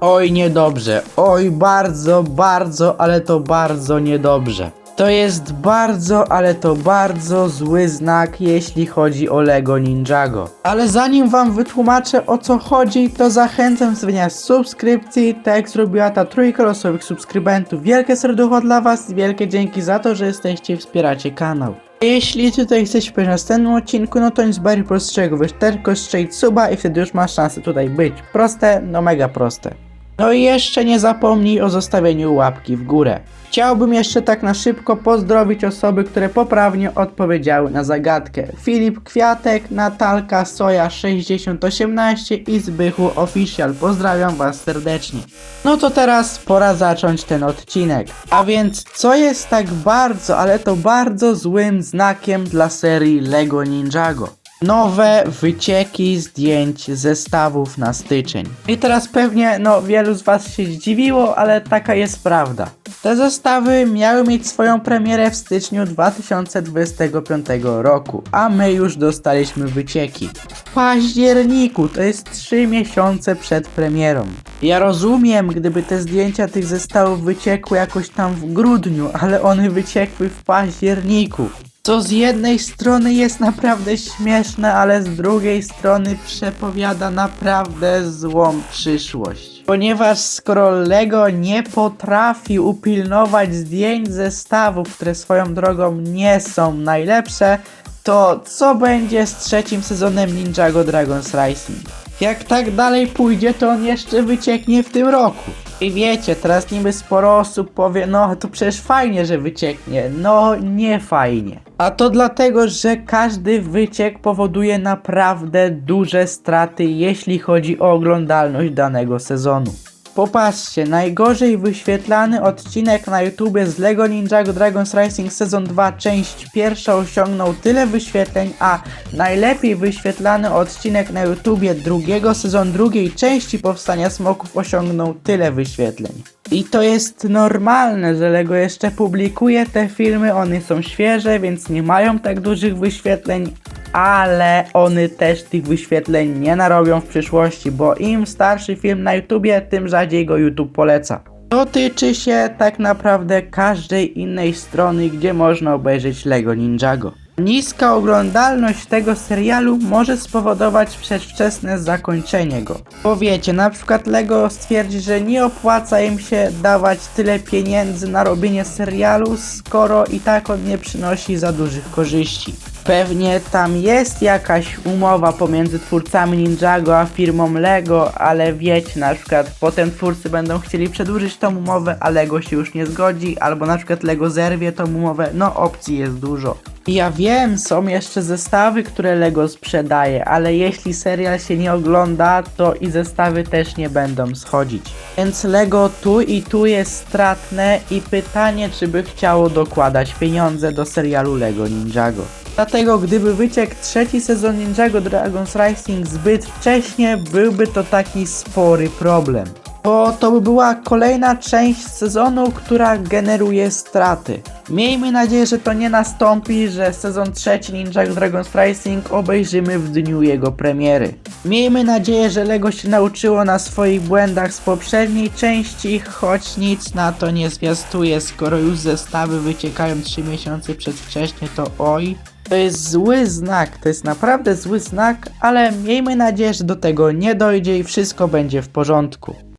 Oj, niedobrze. Oj, bardzo, bardzo, ale to bardzo niedobrze. To jest bardzo, ale to bardzo zły znak, jeśli chodzi o Lego Ninjago. Ale zanim wam wytłumaczę o co chodzi, to zachęcam do subskrypcji, tak jak zrobiła ta trójka losowych subskrybentów. Wielkie serducho dla was, wielkie dzięki za to, że jesteście i wspieracie kanał. Jeśli tutaj chcesz być w następnym odcinku, no to nic bardziej prostszego, wystarczy tylko suba i wtedy już masz szansę tutaj być. Proste, no mega proste. No i jeszcze nie zapomnij o zostawieniu łapki w górę. Chciałbym jeszcze tak na szybko pozdrowić osoby, które poprawnie odpowiedziały na zagadkę. Filip Kwiatek, Natalka Soja 6018 i Zbychu Official. Pozdrawiam was serdecznie. No to teraz pora zacząć ten odcinek. A więc co jest tak bardzo, ale to bardzo złym znakiem dla serii Lego Ninjago? Nowe wycieki zdjęć zestawów na styczeń. I teraz pewnie, no wielu z was się zdziwiło, ale taka jest prawda. Te zestawy miały mieć swoją premierę w styczniu 2025 roku, a my już dostaliśmy wycieki. W październiku, to jest 3 miesiące przed premierą. Ja rozumiem, gdyby te zdjęcia tych zestawów wyciekły jakoś tam w grudniu, ale one wyciekły w październiku. Co z jednej strony jest naprawdę śmieszne, ale z drugiej strony przepowiada naprawdę złą przyszłość. Ponieważ skoro Lego nie potrafi upilnować zdjęć zestawów, które swoją drogą nie są najlepsze, to co będzie z trzecim sezonem Ninjago Dragons Rising? Jak tak dalej pójdzie, to on jeszcze wycieknie w tym roku. I wiecie, teraz niby sporo osób powie, no to przecież fajnie, że wycieknie. No nie fajnie. A to dlatego, że każdy wyciek powoduje naprawdę duże straty, jeśli chodzi o oglądalność danego sezonu. Popatrzcie, najgorzej wyświetlany odcinek na YouTubie z LEGO Ninjago Dragons Racing Sezon 2 część pierwsza osiągnął tyle wyświetleń, a najlepiej wyświetlany odcinek na YouTubie drugiego sezon drugiej części Powstania Smoków osiągnął tyle wyświetleń. I to jest normalne, że LEGO jeszcze publikuje te filmy, one są świeże, więc nie mają tak dużych wyświetleń, ale one też tych wyświetleń nie narobią w przyszłości, bo im starszy film na YouTubie, tym rzadziej go YouTube poleca. To tyczy się tak naprawdę każdej innej strony, gdzie można obejrzeć Lego Ninjago. Niska oglądalność tego serialu może spowodować przedwczesne zakończenie go. Bo wiecie, na przykład Lego stwierdzi, że nie opłaca im się dawać tyle pieniędzy na robienie serialu, skoro i tak on nie przynosi za dużych korzyści. Pewnie tam jest jakaś umowa pomiędzy twórcami Ninjago a firmą Lego, ale wiecie, na przykład potem twórcy będą chcieli przedłużyć tą umowę, a Lego się już nie zgodzi, albo na przykład Lego zerwie tą umowę, no opcji jest dużo. Ja wiem, są jeszcze zestawy, które Lego sprzedaje, ale jeśli serial się nie ogląda, to i zestawy też nie będą schodzić. Więc Lego tu i tu jest stratne i pytanie, czy by chciało dokładać pieniądze do serialu Lego Ninjago. Dlatego gdyby wyciekł trzeci sezon Ninjago Dragons Rising zbyt wcześnie, byłby to taki spory problem. Bo to by była kolejna część sezonu, która generuje straty. Miejmy nadzieję, że to nie nastąpi, że sezon trzeci Ninjago Dragons Rising obejrzymy w dniu jego premiery. Miejmy nadzieję, że Lego się nauczyło na swoich błędach z poprzedniej części, choć nic na to nie zwiastuje, skoro już zestawy wyciekają 3 miesiące przedwcześnie, to oj. To jest zły znak, to jest naprawdę zły znak, ale miejmy nadzieję, że do tego nie dojdzie i wszystko będzie w porządku.